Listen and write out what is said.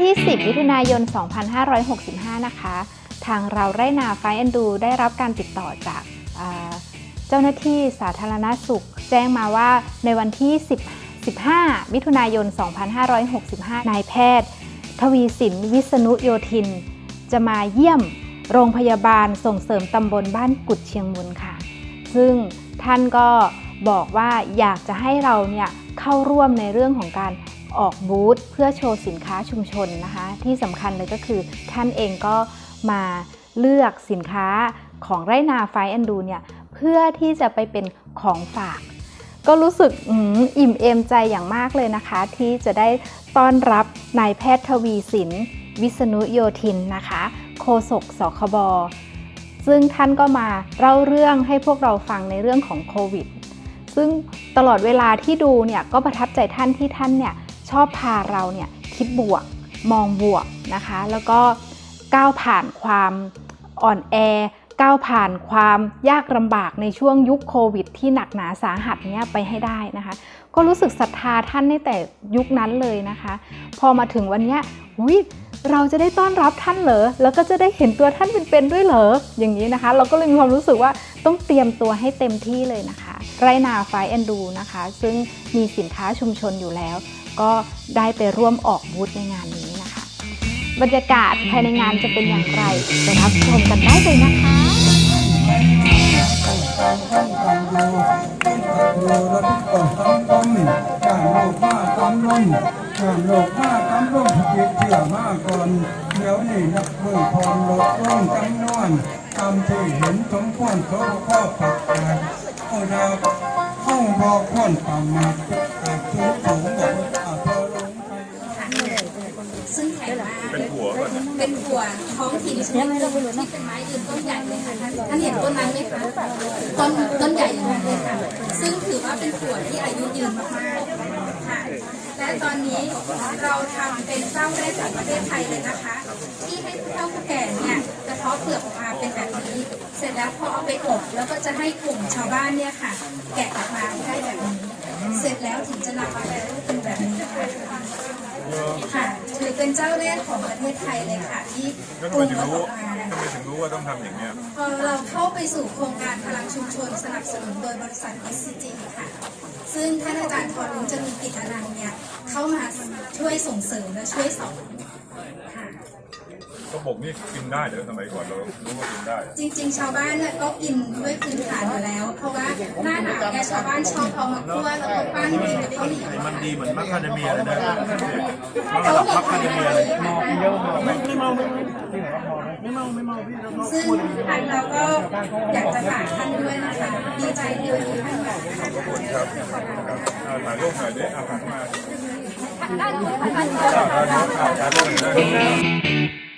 ที่ 10 มิถุนายน 2565 นะคะ ทางเราไร่นาไฟแอนดูได้รับการติดต่อจากเจ้าหน้าที่สาธารณสุข แจ้งมาว่าในวันที่ 10 15 มิถุนายน 2565 นายแพทย์ ทวีสินวิษณุโยธิน จะมาเยี่ยมโรงพยาบาลส่งเสริมตำบลบ้านกุดเชียงมุนค่ะ ซึ่งท่านก็บอกว่าอยากจะให้เราเนี่ยเข้าร่วมในเรื่องของการ ออกบูธเพื่อโชว์สินค้าชุมชนนะคะ ที่สำคัญเลยก็คือท่านเองก็มาเลือกสินค้าของไรนาไฟแอนดูเนี่ยเพื่อที่จะไปเป็นของฝาก ก็รู้สึกอ,อิ่มเอมใจอย่างมากเลยนะคะ ที่จะได้ต้อนรับนายแพทย์ทวีสิน วิษณุโยธินนะคะ โฆษกสคบซึ่งท่านก็มาเล่าเรื่องให้พวกเราฟังในเรื่องของโควิด ซึ่งตลอดเวลาที่ดูเนี่ยก็ประทับใจท่านที่ท่านเนี่ย ชอบพาเราเนี่ยคิดบวกมองบวกนะคะ แล้วก็ก้าวผ่านความอ่อนแอก้าวผ่านความยากลำบากในช่วงยุคโควิด ที่หนักหนาสาหัสเนี้ยไปให้ได้นะคะ ก็รู้สึกศรัทธาท่านในแต่ยุคนั้นเลยนะคะ พอมาถึงวันเนี้ยอุ๊ยเราจะได้ต้อนรับท่านเหรอ แล้วก็จะได้เห็นตัวท่านเป็นๆด้วยเหรอ อย่างนี้นะคะ เราก็เลยมีความรู้สึกว่าต้องเตรียมตัวให้เต็มที่เลยนะคะ ไรนาไฟแอนดูนะคะ ซึ่งมีสินค้าชุมชนอยู่แล้ว ก็ได้ไปร่วมออกบูธในงานนี้นะคะ บรรยากาศภายในงานจะเป็นอย่างไรไปรับชมกันได้เลยนะคะการโลกมาตำลงการโลกมาตำลงเกียรติเที่ยวมาก่อนเดี๋ยวนี้นับมือพรลดลงจำนนวนตามที่เห็นสมควรเขาข้อปักแปดโอ้ดาวห้องบอกคนประมาทแต่สูงสูงบอก เป็นถั่วท้องถิ่นชนิดหนึงที่เป็นไม้ยืนต้นใหญ่เลยค่ะท่านท่านเห็นต้นนั้นไหมคะต้นต้นใหญ่อย่างนั้นเลยค่ะ ซึ่งถือว่าเป็นถั่วที่อายุยืนมากๆค่ะ และตอนนี้เราทำเป็นเจ้าแรกของประเทศไทยเลยนะคะ ที่ให้ผู้เฒ่าผู้แก่เนี่ยกระเทาะเปลือกออกมาเป็นแบบนี้ เสร็จแล้วพอเอาไปอบแล้วก็จะให้กลุ่มชาวบ้านเนี่ยค่ะ แกะออกมาได้แบบนี้ เสร็จแล้วถึงจะนำมาแปรรูปเป็นแบบ เป็นเจ้าแรกของประเทศไทยเลยค่ะที่แล้วปทำไมรุงถึงรสรู้ออกมาทำไมถึงรู้ว่าต้องทำอย่างเนี้ยพอเราเข้าไปสู่โครงการพลังชุมชนสนับสนุนโดยบริษัท SCG ค่ะ ซึ่งท่านอาจารย์ทอรุ้งจะมีกิจอนันต์เนี่ยเข้ามาช่วยส่งเสริมและช่วยสอนค่ะกระบอกนี่กินได้เดี๋ยวสมัยก่อนเรารู้ว่ากินได้ จริงๆ ชาวบ้านเนี่ยก็กินด้วยพื้นฐานอยู่แล้ว เพราะว่าหน้าหนาวเนี่ยชาวบ้านชอบเอามาคั่วแล้วก็ปั้นกินกับข้าวเหนียวมันดีเหมือนมัคคาเดเมียเลยนะเขาเห็นมัคคาเดเมียเลยนะคะไม่เมาไม่เมาไม่เมาพี่เราซึ่งทางเราก็อยากจะฝากท่านด้วยนะคะดีใจที่วันนี้ท่านมาขอบคุณครับอ่าถ่ายรูปหน่อยดิอาหารมาถ่ายรูปหน่อยนะ